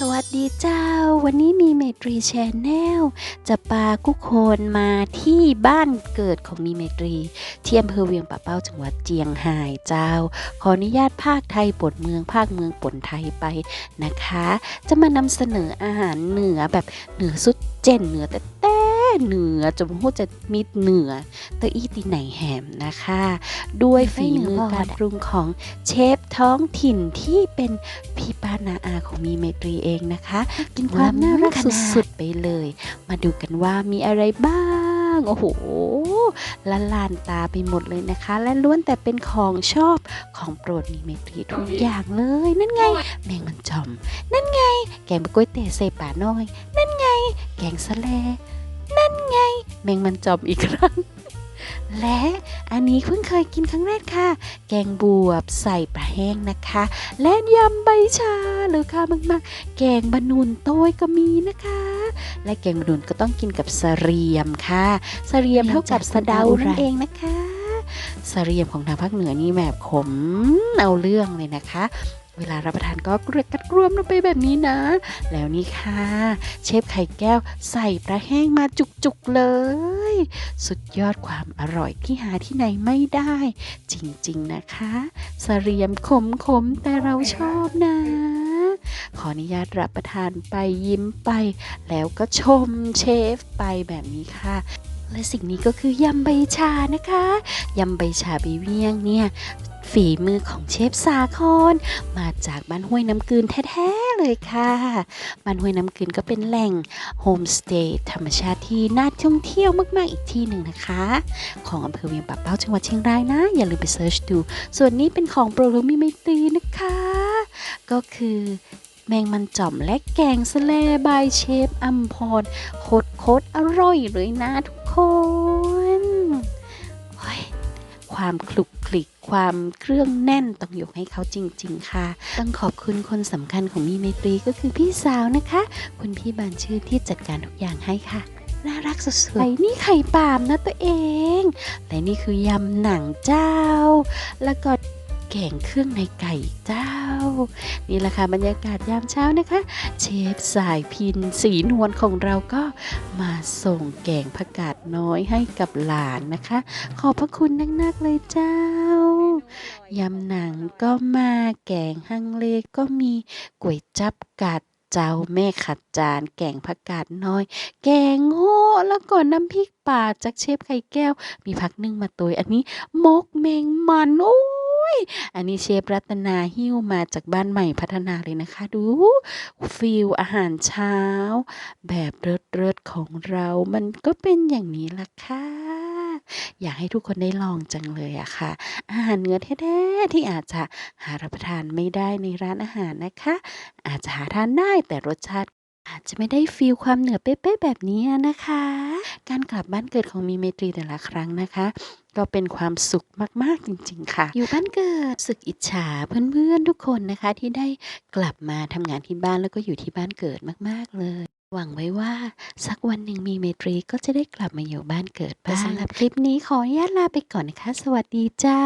สวัสดีเจ้า วันนี้มีเมตรีแชนแนลจะพากุกคนมาที่บ้านเกิดของมีเมตรีที่อำเภอเวียงป่าเป้าจังหวัดเจียงไฮ้เจ้า ขออนุญาตภาคไทยปนเมืองภาคเมืองปนไทยไปนะคะ จะมานำเสนออาหารเหนือแบบเหนือสุดเจนเหนือแต่แต่ เหนือจนพูดจะมิดเหนือเตออีตีไหนแหมนะคะ ด้วยฝีมือการปรุงของเชฟท้องถิ่นที่เป็นพี่ป้านาอาของมีเมตรีเองนะคะ กินความน่ารักสุดๆไปเลย มาดูกันว่ามีอะไรบ้างโอ้โหละลานตาไปหมดเลยนะคะ และล้วนแต่เป็นของชอบของโปรดมีเมตรีทุกอย่างเลย นั่นไง แมงมันจอม นั่นไง แกงบะกล้วยเตะเซป่าน้อย นั่นไง แกงสะแล นั่นไง แมงมันจอมอีกครั้ง และอันนี้เพิ่งเคยกินครั้งแรกค่ะ แกงบวบใส่ปลาแห้งนะคะ และยำใบชาเลยค่ะมากๆ แกงบะนุนโต้ยก็มีนะคะ และแกงบะนุนก็ต้องกินกับเสเรียมค่ะเสเรียมเท่ากับสะเดานั่นเองนะคะเสเรียมของทางภาคเหนือนี่แบบขมเอาเรื่องเลยนะคะ เวลารับประทานก็กระกัดกรวมลงไปแบบนี้นะ แล้วนี่ค่ะ เชฟไข่แก้วใส่ปลาแห้งมาจุกๆเลย สุดยอดความอร่อยที่หาที่ไหนไม่ได้ จริงๆนะคะเสเรียมขมขมๆแต่เราชอบนะขออนุญาตรับประทานไปยิ้มไป แล้วก็ชมเชฟไปแบบนี้ค่ะ และสิ่งนี้ก็คือยำใบชานะคะ ยำใบชาใบเวียงเนี่ย ฝีมือของเชฟสาครมาจากบ้านห้วยน้ำกืนแท้ๆเลยค่ะ บ้านห้วยน้ำกืนก็เป็นแหล่งโฮมสเตย์ธรรมชาติที่น่าท่องเที่ยวมากๆอีกที่หนึ่งนะคะ ของอำเภอเวียงป่าเป้าจังหวัดเชียงรายนะ อย่าลืมไปเซิร์ชดู ส่วนนี้เป็นของโปรโลมีไมตรีนะคะ ก็คือแมงมันจ่อมและแกงสะแลบายเชฟอัมพรโคตรโคตรอร่อยเลยนะทุกคนความคลุก คลิกความเครื่องแน่นต้องยกให้เขาจริง ๆ ค่ะ ต้องขอบคุณคนสำคัญของมีไมตรีก็คือพี่สาวนะคะ คุณพี่บานชื่อที่จัดการทุกอย่างให้ค่ะน่ารักสุดๆไอ้นี่ไข่ปาล์มนะตัวเองและนี่คือยำหนังเจ้า แล้วก็ แกงเครื่องในไก่เจ้า นี่แหละค่ะบรรยากาศยามเช้านะคะ เชฟสายพินสีนวลของเราก็มาส่งแกงผักกาดน้อยให้กับหลานนะคะ ขอบพระคุณนักๆเลยเจ้ายำหนังก็มาแกงฮังเลก็มีก๋วยจับกาดเจ้าแม่ขัดจาน แกงผักกาดน้อย แกงโง่แล้วก็น้ำพริกป่าจากเชฟไข่แก้ว มีผักนึ่งมาตัวอันนี้ มกแมงมันโอ้ ยอันนี้เชฟรัตนาหิ้วมาจากบ้านใหม่พัฒนาเลยนะคะ ดูฟิลอาหารเช้า แบบเลิศๆของเรามันก็เป็นอย่างนี้ล่ะค่ะอยากให้ทุกคนได้ลองจังเลยอะค่ะ อาหารเนื้อแท้ๆที่อาจจะหารับประทานไม่ได้ในร้านอาหารนะคะ อาจจะหาทานได้แต่รสชาติ อาจจะไม่ได้ฟีลความเหนือเป๊ะๆแบบนี้นะคะ การกลับบ้านเกิดของมีเมตรีแต่ละครั้งนะคะ ก็เป็นความสุขมากๆจริง ๆ ค่ะ อยู่บ้านเกิดสึกอิจฉาเพื่อนๆทุกคนนะคะ ที่ได้กลับมาทำงานที่บ้านแล้วก็อยู่ที่บ้านเกิดมากๆเลยหวังไว้ว่าสักวันหนึ่งมีเมตรีก็จะได้กลับมาอยู่บ้านเกิดบ้างสำหรับคลิปนี้ขออนุญาตลาไปก่อนนะคะ สวัสดีเจ้า